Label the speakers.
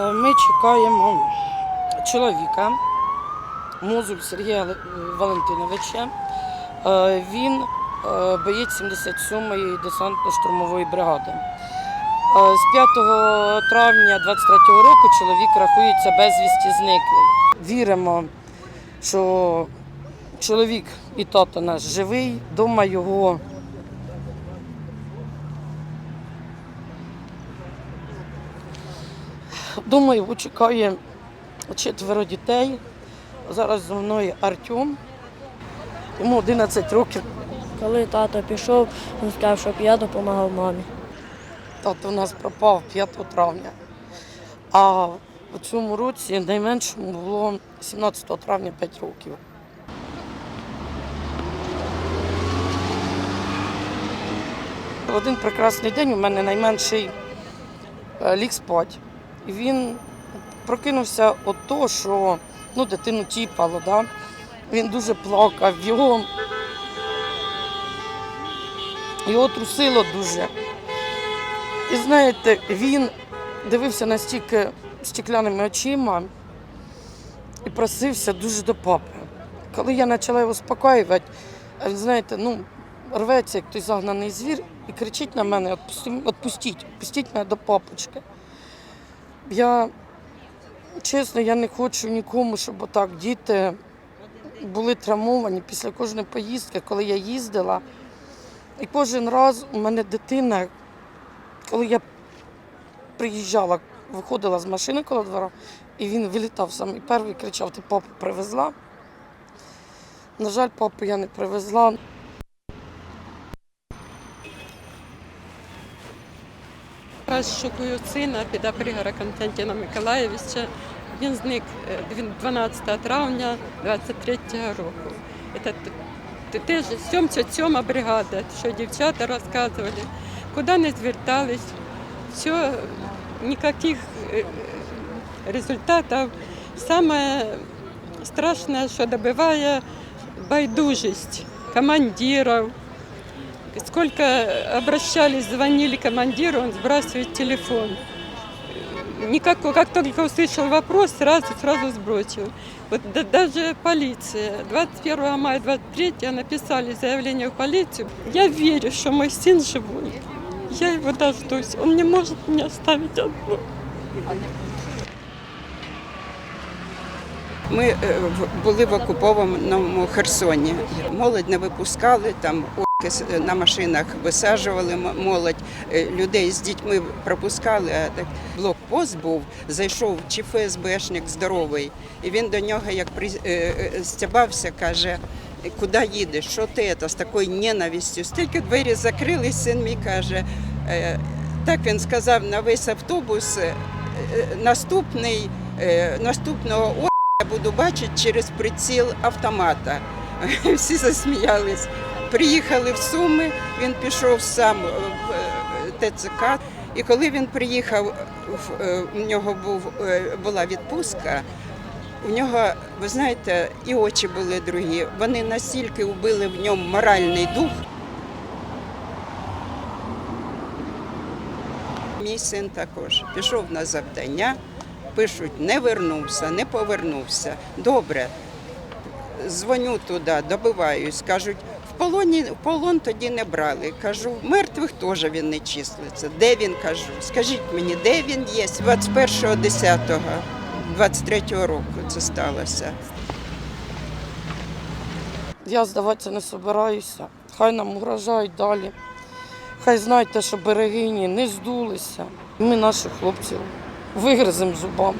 Speaker 1: Е, Ми чекаємо чоловіка, Мозуль Сергія Валентиновича. Е, Він е, боєць 77-ї десантно-штурмової бригади. З 5 травня 23 року чоловік рахується безвісті зниклий. Віримо, що чоловік і тато наш живий, дома його Дома його чекає четверо дітей. Зараз зі мною Артем. Йому 11 років.
Speaker 2: Коли тато пішов, він сказав, щоб я допомагав мамі.
Speaker 1: Тато у нас пропав 5 травня. А в цьому році найменшому було 17 травня 5 років. В один прекрасний день у мене найменший е, ліг спать. Він прокинувся від того, що ну, дитину тіпало. Да? Він дуже плакав, його, його трусило дуже. І знаєте, він дивився настільки стеклянними очима і просився дуже до папи. Коли я почала його успокоювати, а він, знаєте, ну, рветься, як той загнаний звір, і кричить на мене, «Отпусти- відпустіть, відпустіть мене до папочки. Я, чесно, я не хочу нікому, щоб отак діти були травмовані після кожної поїздки, коли я їздила. І кожен раз у мене дитина, коли я приїжджала, виходила з машини коло двора, і він вилітав сам і перший кричав: ти папу привезла. На жаль, папу я не привезла.
Speaker 3: Розшукую сина підапригора Константина Миколаєвича. Він зник е, 12 травня 23 року. Це теж 77 бригада, що дівчата розказували, куди не звертались, все, ніяких е, результатів. Саме страшне, що добиває байдужість командирів, Сколько обращались, звонили командиру, он сбрасывает телефон. Никакого, как только услышал вопрос, сразу, сразу сбросил. Вот да- даже полиция. 21 мая 23 написали заявление в полицию. Я верю, что мой сын живой. Я его дождусь. Он не может меня оставить одну.
Speaker 4: Ми е, в- були в окупованому Херсоні. Молодь не випускали, там орки с- на машинах висаджували молодь, е, людей з дітьми пропускали. А так блокпост був, зайшов чи ФСБшник здоровий, і він до нього як при, е, е, стябався, каже. Куди їдеш? Що ти це з такою ненавистю? Стільки двері закрили, син мій каже. е, Так він сказав на весь автобус. е, е, Наступний е, наступного я буду бачити через приціл автомата. Всі засміялись. Приїхали в Суми, він пішов сам в е, ТЦК. І коли він приїхав, в- е, нього був, е, була відпустка, у нього, ви знаєте, і очі були другі. Вони настільки вбили в ньому моральний дух. Мій син також пішов на завдання, пишуть, не вернувся, не повернувся. Добре. Дзвоню туди, добиваюсь, кажуть, полоні полон тоді не брали. Кажу, мертвих теж він не числиться. Де він кажу? Скажіть мені, де він є? 21.10, 23 року це сталося.
Speaker 1: Я здаватися не собираюся. Хай нам угрожають далі. Хай знаєте, що берегині не здулися. Ми наших хлопців вигриземо зубами.